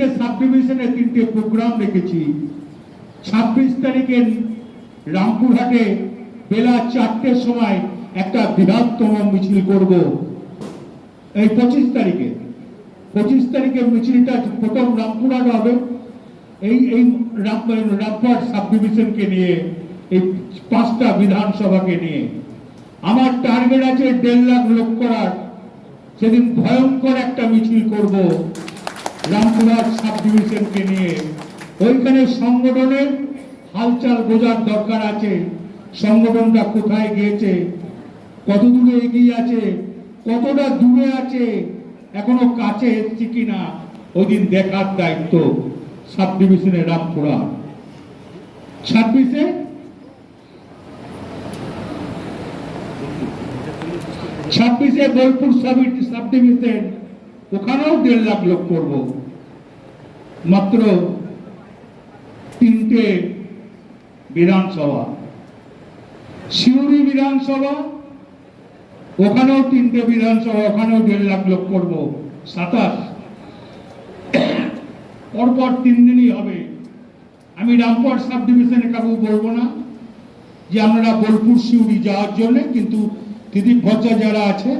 তিনটে সাব ডিভিশনে তিনটে প্রোগ্রাম রেখেছি। ছাব্বিশ তারিখে রামপুরহাটে বেলা চারটের সময় একটা বৃহত্তম মিছিল করব। এই পঁচিশ তারিখে। পঁচিশ তারিখে মিছিলটা প্রথম রামপুরহাট হবে। এই এই রামপুরহাট সাব ডিভিশনকে নিয়ে, এই পাঁচটা বিধানসভাকে নিয়ে। আমার টার্গেট আছে দেড় লাখ লোক করার। সেদিন ভয়ঙ্কর একটা মিছিল করব। রামপুরহাট সাব ডিভিশনকে নিয়ে। ওইখানে সংগঠনের হালচাল বোঝার দরকার আছে। সংগঠনটা কোথায় গিয়েছে? কত দূরে এগিয়ে আছে? কতটা দূরে আছে? এখনও কাছে এসছে কিনা? ওই দিন দেখার দায়িত্ব সাব ডিভিশনে রামপুরহাট। ছাব্বিশে? ছাব্বিশে বোলপুর সাব সাব ডিভিশন ওখানেও দেড় লাখ লোক করব। মাত্র তিনটে বিধানসভা। সিউড়ি বিধানসভা, ওখানেও তিনটে বিধানসভা, ওখানেও দেড় লাখ লোক করব। সাতাশ। পরপর তিন দিনই হবে। আমি রামপুর সাব ডিভিশনে কাকু বলব না যে আমরা বোলপুর সিউড়ি যাওয়ার জন্য, কিন্তু দিদি ভজ্জা যারা আছে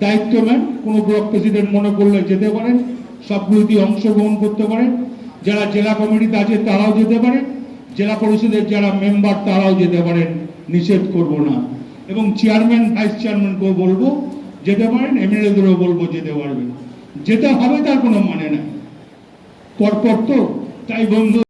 দায়িত্বম্যান কোনো ব্লক প্রেসিডেন্ট মনে করলে যেতে পারেন সবগুলোতে অংশগ্রহণ করতে পারেন। যারা জেলা কমিটিতে আছে তারাও যেতে পারেন জেলা পরিষদের যারা মেম্বার তারাও যেতে পারেন, নিষেধ করব না। এবং চেয়ারম্যান, ভাইস চেয়ারম্যানকেও বলব, যেতে পারেন, এমএলএদেরও বলব যেতে পারবেন। যেতে হবে তার কোনো মানে নাই। পরপর তো, তাই বন্ধু।